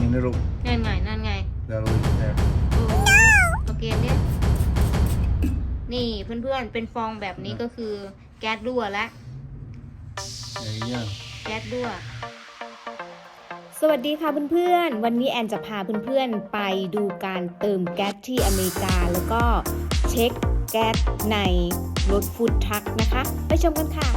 นี้นะลูกนั่นไงนั่นไงเดี๋ยวเราแอบโอ้โอเคเนี่ยนี่เพื่อนๆเป็นฟองแบบนี้ก็คือแก๊สรั่วแล้วอย่างเงี้ยแก๊สรั่วสวัสดีค่ะเพื่อนๆ วันนี้แอนจะพาเพื่อนๆ ไปดูการเติมแก๊สที่อเมริกา แล้วก็เช็คแก๊สในรถฟู้ดทรัคนะคะ ไปชมกันค่ะ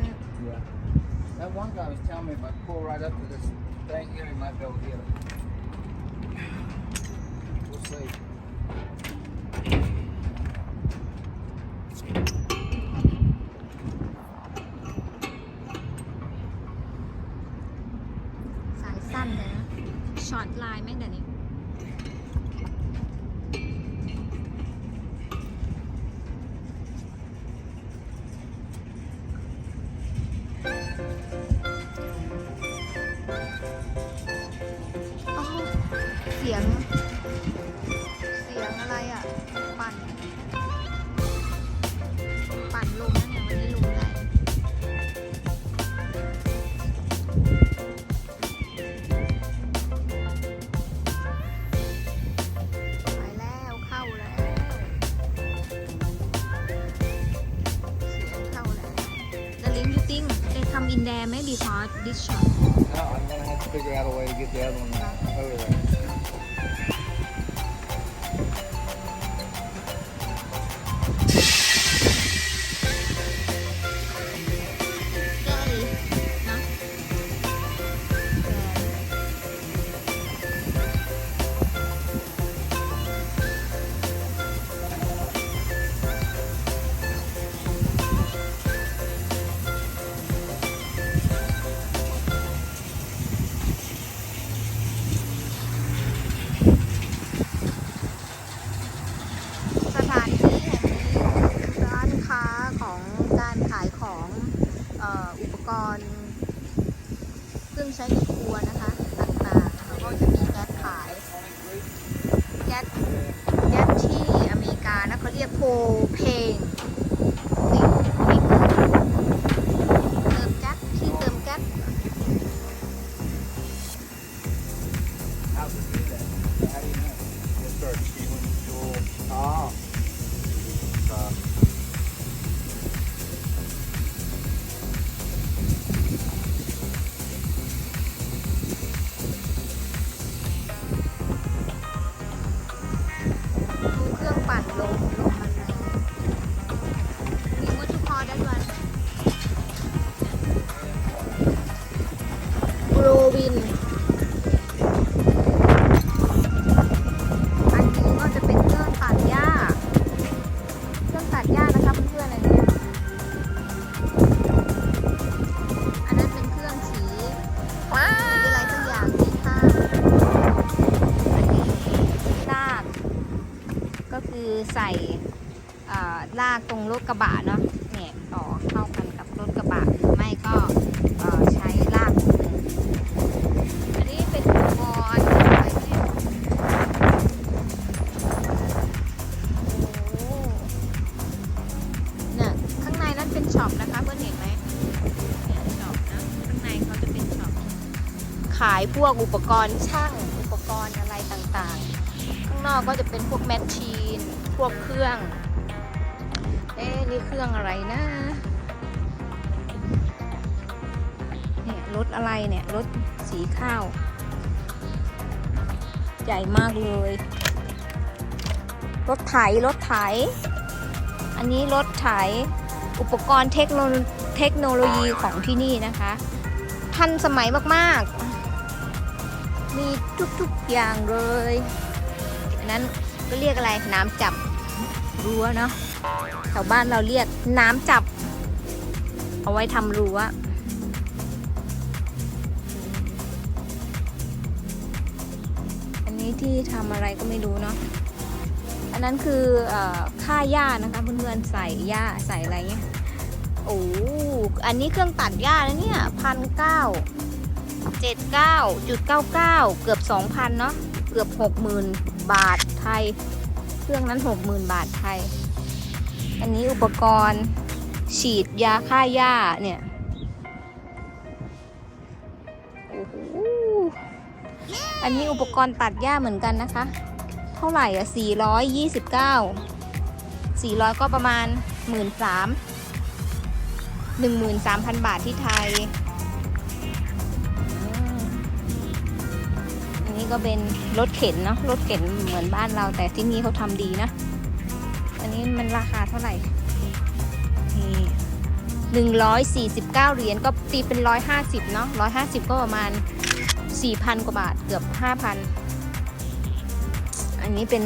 can Yeah. That one guy was telling me if I pull right up to this thing here, he might be able to get it. We'll see. Come in there maybe for this shot No, I'm gonna have to figure out a way to get the other one over there. โพเพนนี่ ใส่ลากตรงรถกระบะเนาะเนี่ยต่อเข้ากันกับรถกระบะหรือไม่ก็ใช้ลากอันนี้เป็นอุปกรณ์เนี่ยข้างในนั้นเป็นช็อปนะคะเพื่อนเห็นไหมเนี่ยช็อปนะข้างในเขาจะเป็นช็อปขายพวกอุปกรณ์ช่างอุปกรณ์อะไรต่างๆ ข้างนอกก็จะเป็นพวกแมชชีน พวกเครื่อง เอ๊ะนี่เครื่องอะไรนะ เนี่ยรถอะไรเนี่ยรถสีข้าว ใหญ่มากเลย รถไถ รถไถ อันนี้รถไถ อุปกรณ์เทคโนโลเทคโนโลยีของที่นี่นะคะ ทันสมัยมากๆ มีทุกๆอย่างเลยนั้น ก็เรียกอะไรน้ำจับรั้วเนาะแถวบ้านเราเรียกน้ำจับ เอาไว้ทำรั้วอันนี้ที่ทำอะไรก็ไม่รู้เนาะอันนั้นคืออค่าหญ้านะคะเพื่อนๆใส่หญ้าใส่อะไรเงี้ยโอ้อันนี้เครื่องตัดหญ้านะเนี่ยพันเก้าเจ็ดเก้าจุดเก้าเก้าเกือบสองพันเนาะเกือบหกหมื่น บาทไทย เครื่องนั้นหกหมื่นบาทไทย อันนี้อุปกรณ์ ฉีดยาฆ่าหญ้าเนี่ยโอ้โหอันนี้อุปกรณ์ตัดหญ้าเหมือนกันนะคะ เท่าไหร่อะ429 400 ก็ประมาณ 13,000 13,000 บาทที่ไทย นนี้ก็เป็นรถเข็นเนาะรถเข็นเหมือนบ้านเราแต่ที่นี่เขาทำดีนะ อันนี้มันราคาเท่าไหร่หนึ่งร้อยสี่สิบเก้าเหรียญก็ตีเป็นร้อยห้าสิบเนาะร้อยห้าสิบก็ประมาณสี่พันกว่าบาทเกือบห้าพันอันนี้เป็น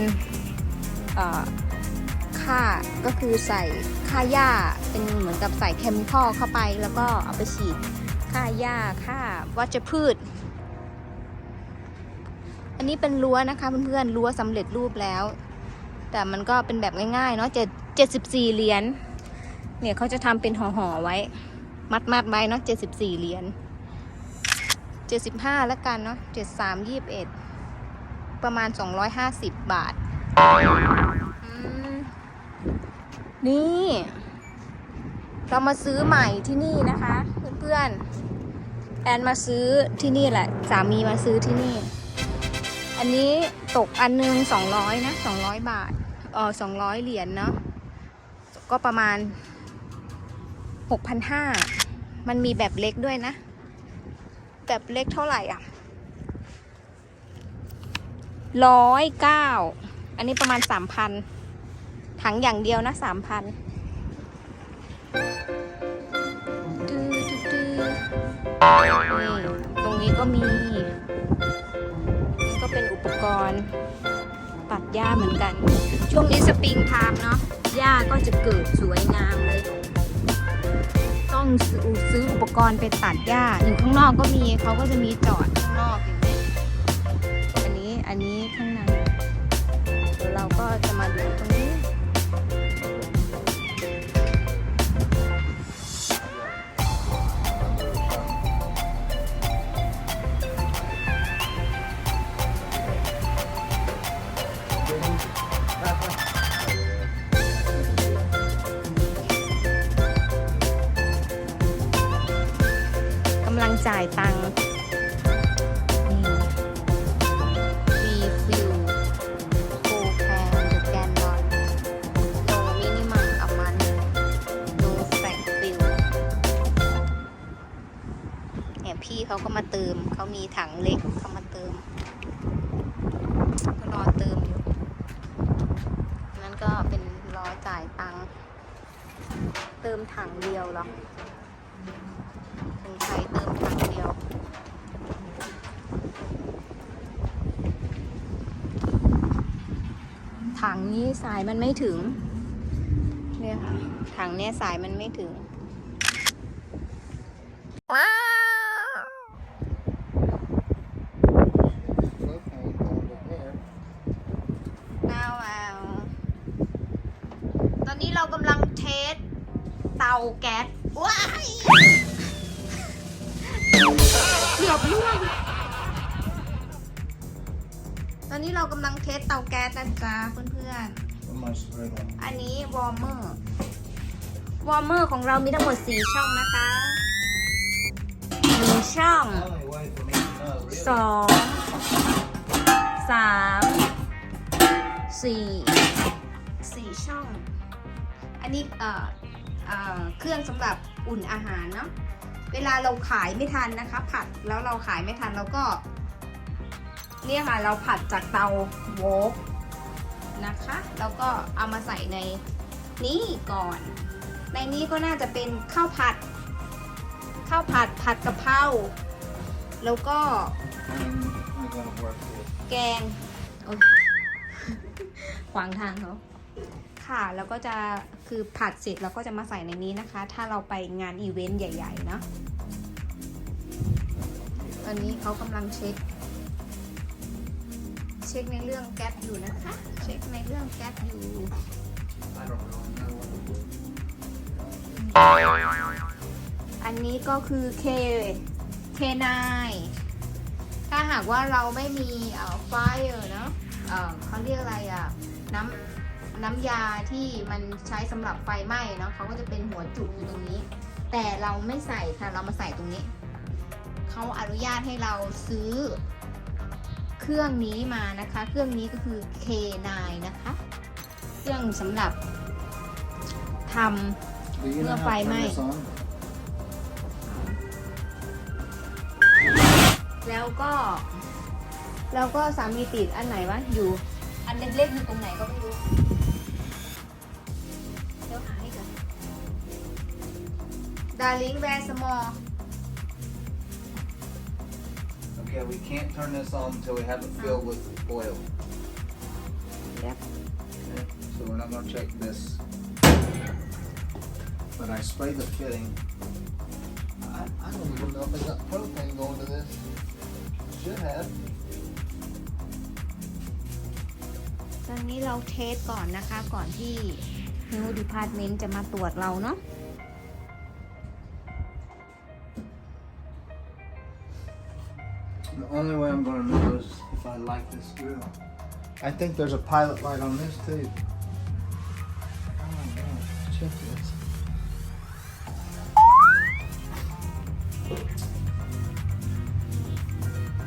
ค่าก็คือใส่ค่าหญ้าเป็นเหมือนกับใส่เคมีคอลเข้าไป แล้วก็เอาไปฉีดค่าหญ้าค่าวัชพืช อันนี้เป็นรั้วนะคะเพื่อนๆรั้วสำเร็จรูปแล้ว แต่มันก็เป็นแบบง่ายๆเนาะเจ็ดเจ็ดสิบสี่เหรียญเนี่ยเขาจะทำเป็นห่อๆไว้ มัดมัดๆไว้เนาะเจ็ดสิบสี่เหรียญเจ็ดสิบห้าแล้วกันเนาะเจ็ดสามยี่สิบเอ็ดประมาณ250บาทอืมนี่ เรามาซื้อใหม่ที่นี่นะคะ เพื่อนๆแอนมาซื้อที่นี่แหละ สามีมาซื้อที่นี่ อันนี้ตกอันหนึง200นะ200บาทเออ200เหรียญเนาะก็ประมาณ6,500มันมีแบบเล็กด้วยนะ แบบเล็กเท่าไหร่อะร้อยเก้าอันนี้ประมาณสามพันถังอย่างเดียวนะสามพันตรงนี้ก็มี กรณ์ ตัดหญ้าเหมือนกัน ช่วงนี้สปริงไทม์เนาะหญ้าก็จะเกิดสวยงามเลย ต้องซื้อออุปกรณ์ไปตัดหญ้าอยู่ข้างนอกก็มีเขาก็จะมีจอดข้างนอกอย่างนี้อันนี้อันนี้ข้างในเดี๋ยวเราก็จะมาดู เขาก็มาเติม เขามีถังเล็กเขามาเติม ก็รอเติมอยู่นั่นก็เป็นรอจ่ายตังค์เติมถังเดียวหรอคนไทยเติมถังเดียวถังนี้สายมันไม่ถึง เนี่ยค่ะ ถังเนี้ยสายมันไม่ถึง ตอนนี้เรากำลังเทสเตาแก๊สนะจ๊ะเพื่อนๆ อันนี้วอร์มเมอร์ วอร์มเมอร์ของเรามีทั้งหมด 4 ช่องนะคะหนึ่งช่องสองสามสี่สี่ช่อง อันนี้เอ่อเอ่อเครื่องสำหรับอุ่นอาหารเนาะ เวลาเราขายไม่ทันนะคะ ผัดแล้วเราขายไม่ทันเราก็ เนี่ยค่ะเราผัดจากเตาโวกนะคะ แล้วก็เอามาใส่ในนี้ก่อน ในนี้ก็น่าจะเป็นข้าวผัด ข้าวผัดผัดกะเพราแล้วก็แกงขวางทางเขาค่ะ แล้วก็จะคือผัดเสร็จเราก็จะมาใส่ในนี้นะคะ ถ้าเราไปงานอีเวนต์ใหญ่ ๆ เนอะตอนนี้เขากำลังเช็ค เช็คในเรื่องแก๊สอยู่นะคะ เช็คในเรื่องแก๊สอยู่อันนี้ก็คือ K K9 ถ้าหากว่าเราไม่มีเอ่อ fire เนอะเอ่อเขาเรียกอะไรอะน้ำน้ำยาที่มันใช้สำหรับไฟไหม้เนาะเขาก็จะเป็นหัวจุกอยู่ตรงนี้ แต่เราไม่ใส่ค่ะเรามาใส่ตรงนี้ เขาอนุญาตให้เราซื้อ เครื่องนี้มานะคะ เครื่องนี้ก็คือ K9 นะคะ เครื่องสำหรับทำ Do you Mưa know how phai to turn mây. this on? แล้วก็แล้วก็สามีติดอันไหนวะอยู่ อันเล็กๆอยู่ตรงไหนก็ไม่รู้เดี๋ยวหาให้ก่อนดาริงแบร์สมอ Okay, we can't turn this on until we have it filled with oil. Yep. Okay, so we're not gonna check this. But I sprayed the fitting. I, I don't even know if they got propane going to this. Should have. ตอนนี้เราเทสก่อนนะคะ ก่อนที่ Health Department จะมาตรวจเราเนาะ The only way I'm gonna know is if I like this grill. I think there's a pilot light on this too. Oh my gosh, check this.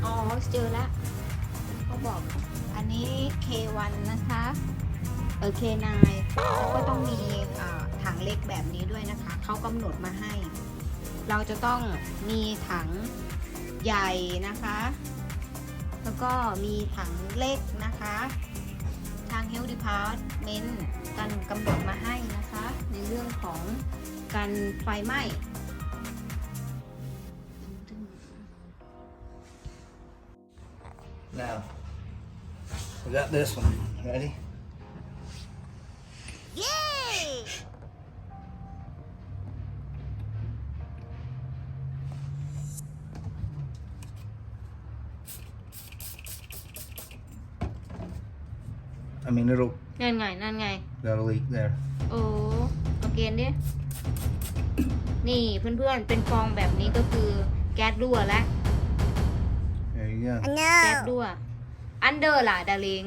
อ๋อเจอแล้วเขาบอก อันนี้ K1 นะคะ เออ K9 แล้วก็ต้องมีอ่าถังเล็กแบบนี้ด้วยนะคะ เขากำหนดมาให้ เราจะต้องมีถัง ใหญ่นะคะ แล้วก็มีถังเล็กนะคะ ทาง Health Department กันกำหนดมาให้นะคะ ในเรื่องของการไฟไหม้ Now, we got this one. Ready? I mean, it'll นั่นไง นั่นไง that'll leak there. โอ้โอเคดิ นี่เพื่อนๆ เป็นฟองแบบนี้ก็คือแก๊สรั่วแล้ว There you go. แก๊สรั่ว อันเดอร์ล่ะดาริง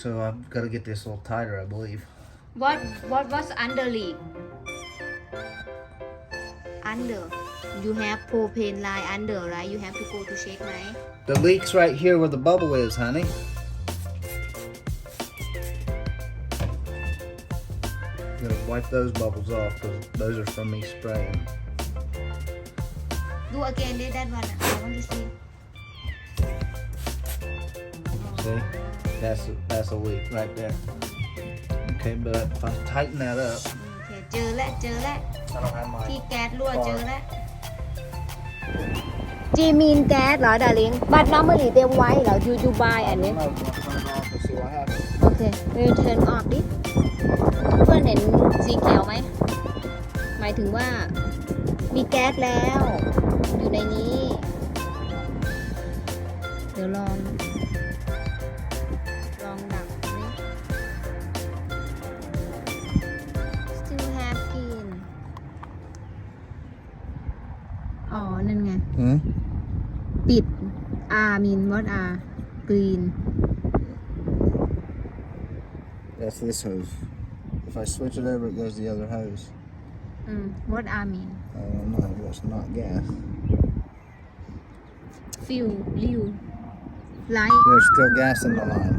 So I've got to get this a little tighter, I believe. what what was under leak under you have propane line under right you have to go to check ไหม The leak's right here where the bubble is, honey. Gotta wipe those bubbles off because those are from me spraying. do again did that one I want to see See? That's a, that's a leak right there. Okay, but if I tighten that up, โอเค เจอแล้ว เจอแล้ว I don't have my. ที่แก๊สรั่วเจอแล้ว จีมีนแก๊สเหรอดาริงบัตรน้ำมันหลีเต็มไว้เหรอยูยูบายอันนี้ โอเคเรเทิร์นออกดิ เพื่อนเห็นสีเขียวไหม หมายถึงว่ามีแก๊สแล้ว อยู่ในนี้ R mean what R green That's this hose. If I switch it over, it goes to the other hose. อืม mm, what R mean oh, I don't know. That's not gas. fuel blue light There's still gas in the line.